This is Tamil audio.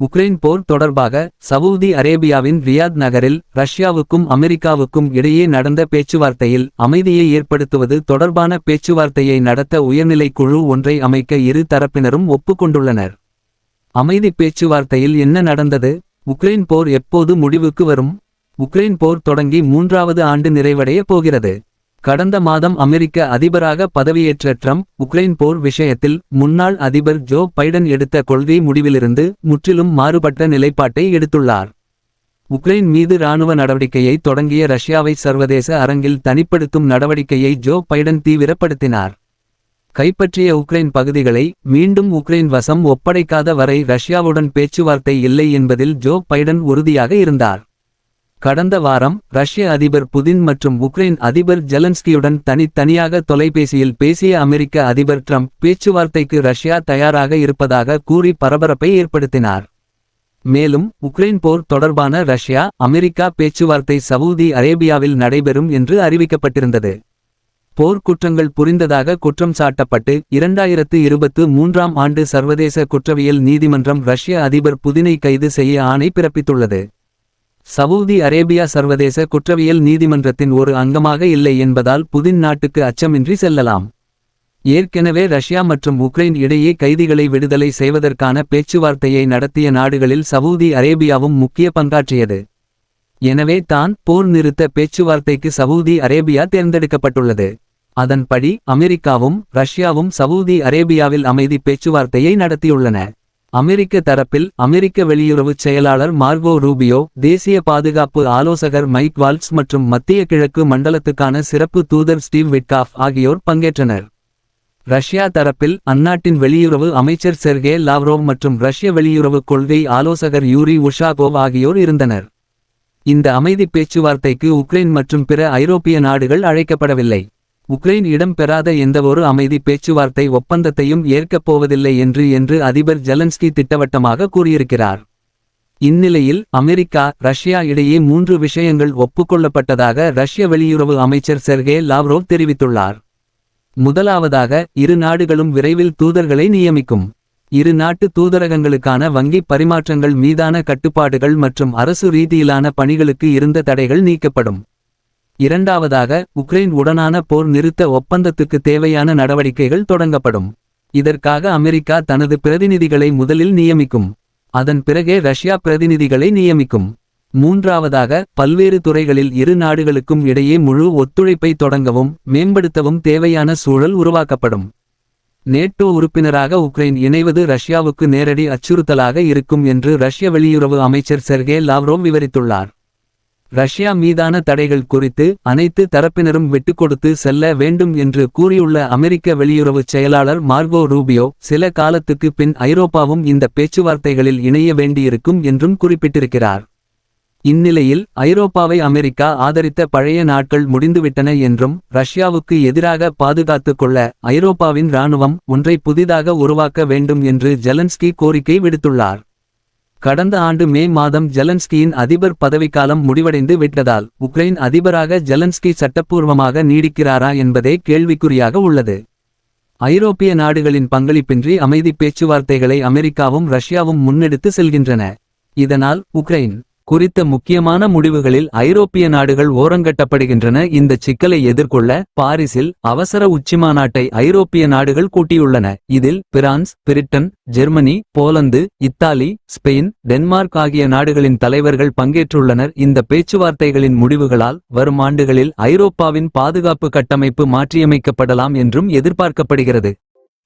உக்ரைன் போர் தொடர்பாக சவூதி அரேபியாவின் ரியாத் நகரில் ரஷ்யாவுக்கும் அமெரிக்காவுக்கும் இடையே நடந்த பேச்சுவார்த்தையில் அமைதியை ஏற்படுத்துவது தொடர்பான பேச்சுவார்த்தையை நடத்த உயர்நிலைக் குழு ஒன்றை அமைக்க இரு தரப்பினரும் ஒப்புக்கொண்டுள்ளனர். அமைதி பேச்சுவார்த்தையில் என்ன நடந்தது? உக்ரைன் போர் எப்போது முடிவுக்கு வரும்? உக்ரைன் போர் தொடங்கி மூன்றாவது ஆண்டு நிறைவடைய போகிறது. கடந்த மாதம் அமெரிக்க அதிபராக பதவியேற்ற ட்ரம்ப் உக்ரைன் போர் விஷயத்தில் முன்னாள் அதிபர் ஜோ பைடன் எடுத்த கொள்கை முடிவிலிருந்து முற்றிலும் மாறுபட்ட நிலைப்பாட்டை எடுத்துள்ளார். உக்ரைன் மீது இராணுவ நடவடிக்கையை தொடங்கிய ரஷ்யாவை சர்வதேச அரங்கில் தனிப்படுத்தும் நடவடிக்கையை ஜோ பைடன் தீவிரப்படுத்தினார். கைப்பற்றிய உக்ரைன் பகுதிகளை மீண்டும் உக்ரைன் வசம் ஒப்படைக்காத வரை ரஷ்யாவுடன் பேச்சுவார்த்தை இல்லை என்பதில் ஜோ பைடன் உறுதியாக இருந்தார். கடந்த வாரம் ரஷ்ய அதிபர் புதின் மற்றும் உக்ரைன் அதிபர் ஜெலன்ஸ்கியுடன் தனித்தனியாக தொலைபேசியில் பேசிய அமெரிக்க அதிபர் ட்ரம்ப் பேச்சுவார்த்தைக்கு ரஷ்யா தயாராக இருப்பதாக கூறி பரபரப்பை ஏற்படுத்தினார். மேலும் உக்ரைன் போர் தொடர்பான ரஷ்யா அமெரிக்கா பேச்சுவார்த்தை சவூதி அரேபியாவில் நடைபெறும் என்று அறிவிக்கப்பட்டிருந்தது. போர்க்குற்றங்கள் புரிந்ததாக குற்றம் சாட்டப்பட்டு இரண்டாயிரத்து இருபத்து மூன்றாம் ஆண்டு சர்வதேச குற்றவியல் நீதிமன்றம் ரஷ்ய அதிபர் புதினை கைது செய்ய ஆணை பிறப்பித்துள்ளது. சவூதி அரேபியா சர்வதேச குற்றவியல் நீதிமன்றத்தின் ஒரு அங்கமாக இல்லை என்பதால் புதின் நாட்டுக்கு அச்சமின்றி செல்லலாம். ஏற்கெனவே ரஷ்யா மற்றும் உக்ரைன் இடையே கைதிகளை விடுதலை செய்வதற்கான பேச்சுவார்த்தையை நடத்திய நாடுகளில் சவூதி அரேபியாவும் முக்கிய பங்காற்றியது. எனவே தான் போர் நிறுத்த பேச்சுவார்த்தைக்கு சவூதி அரேபியா தேர்ந்தெடுக்கப்பட்டுள்ளது. அதன்படி அமெரிக்காவும் ரஷ்யாவும் சவூதி அரேபியாவில் அமைதி பேச்சுவார்த்தையை நடத்தியுள்ளன. அமெரிக்க தரப்பில் அமெரிக்க வெளியுறவுச் செயலாளர் மார்கோ ரூபியோ தேசிய பாதுகாப்பு ஆலோசகர் மைக் வால்ஸ் மற்றும் மத்திய கிழக்கு மண்டலத்துக்கான சிறப்பு தூதர் ஸ்டீவ் விட்காஃப் ஆகியோர் பங்கேற்றனர். ரஷ்யா தரப்பில் அந்நாட்டின் வெளியுறவு அமைச்சர் செர்கே லாவ்ரோவ் மற்றும் ரஷ்ய வெளியுறவு கொள்கை ஆலோசகர் யூரி உஷாகோவ் ஆகியோர் இருந்தனர். இந்த அமைதி பேச்சுவார்த்தைக்கு உக்ரைன் மற்றும் பிற ஐரோப்பிய நாடுகள் அழைக்கப்படவில்லை. உக்ரைன் இடம்பெறாத எந்தவொரு அமைதி பேச்சுவார்த்தை ஒப்பந்தத்தையும் ஏற்கப் போவதில்லை என்று என்று அதிபர் ஜெலன்ஸ்கி திட்டவட்டமாக கூறியிருக்கிறார். இந்நிலையில் அமெரிக்கா ரஷ்யா இடையே மூன்று விஷயங்கள் ஒப்புக்கொள்ளப்பட்டதாக ரஷ்ய வெளியுறவு அமைச்சர் செர்கே லாவ்ரோவ் தெரிவித்துள்ளார். முதலாவதாக இரு நாடுகளும் விரைவில் தூதர்களை நியமிக்கும். இரு நாட்டு தூதரகங்களுக்கான வங்கி பரிமாற்றங்கள் மீதான கட்டுப்பாடுகள் மற்றும் அரசு ரீதியிலான பணிகளுக்கு இருந்த தடைகள் நீக்கப்படும். இரண்டாவதாக உக்ரைன் உடனான போர் நிறுத்த ஒப்பந்தத்துக்கு தேவையான நடவடிக்கைகள் தொடங்கப்படும். இதற்காக அமெரிக்கா தனது பிரதிநிதிகளை முதலில் நியமிக்கும். அதன் பிறகே ரஷ்யா பிரதிநிதிகளை நியமிக்கும். மூன்றாவதாக பல்வேறு துறைகளில் இரு நாடுகளுக்கும் இடையே முழு ஒத்துழைப்பை தொடங்கவும் மேம்படுத்தவும் தேவையான சூழல் உருவாக்கப்படும். நேட்டோ உறுப்பினராக உக்ரைன் இணைவது ரஷ்யாவுக்கு நேரடி அச்சுறுத்தலாக இருக்கும் என்று ரஷ்ய வெளியுறவு அமைச்சர் செர்கே லாவ்ரோவ் விவரித்துள்ளார். ரஷ்யா மீதான தடைகள் குறித்து அனைத்து தரப்பினரும் விட்டுக்கொடுத்து செல்ல வேண்டும் என்று கூறியுள்ள அமெரிக்க வெளியுறவுச் செயலாளர் மார்கோ ரூபியோ சில காலத்துக்கு பின் ஐரோப்பாவும் இந்த பேச்சுவார்த்தைகளில் இணைய வேண்டியிருக்கும் என்றும் குறிப்பிட்டிருக்கிறார். இந்நிலையில் ஐரோப்பாவை அமெரிக்கா ஆதரித்த பழைய நாட்கள் முடிந்துவிட்டன என்றும் ரஷ்யாவுக்கு எதிராக பாதுகாத்துக் கொள்ள ஐரோப்பாவின் இராணுவம் ஒன்றை புதிதாக உருவாக்க வேண்டும் என்று ஜெலன்ஸ்கி கோரிக்கை விடுத்துள்ளார். கடந்த ஆண்டு மே மாதம் ஜெலன்ஸ்கியின் அதிபர் பதவிக்காலம் முடிவடைந்து விட்டதால் உக்ரைன் அதிபராக ஜெலன்ஸ்கி சட்டப்பூர்வமாக நீடிக்கிறாரா என்பதே கேள்விக்குறியாக உள்ளது. ஐரோப்பிய நாடுகளின் பங்களிப்பின்றி அமைதி பேச்சுவார்த்தைகளை அமெரிக்காவும் ரஷ்யாவும் முன்னெடுத்து செல்கின்றன. இதனால் உக்ரைன் குறித்த முக்கியமான முடிவுகளில் ஐரோப்பிய நாடுகள் ஓரங்கட்டப்படுகின்றன. இந்த சிக்கலை எதிர்கொள்ள பாரிஸில் அவசர உச்சிமாநாட்டை ஐரோப்பிய நாடுகள் கூட்டியுள்ளன. இதில் France Britain Germany Poland Italy Spain Denmark ஆகிய நாடுகளின் தலைவர்கள் பங்கேற்றுள்ளனர். இந்த பேச்சுவார்த்தைகளின் முடிவுகளால் வரும் ஆண்டுகளில் ஐரோப்பாவின் பாதுகாப்பு கட்டமைப்பு மாற்றியமைக்கப்படலாம் என்றும் எதிர்பார்க்கப்படுகிறது.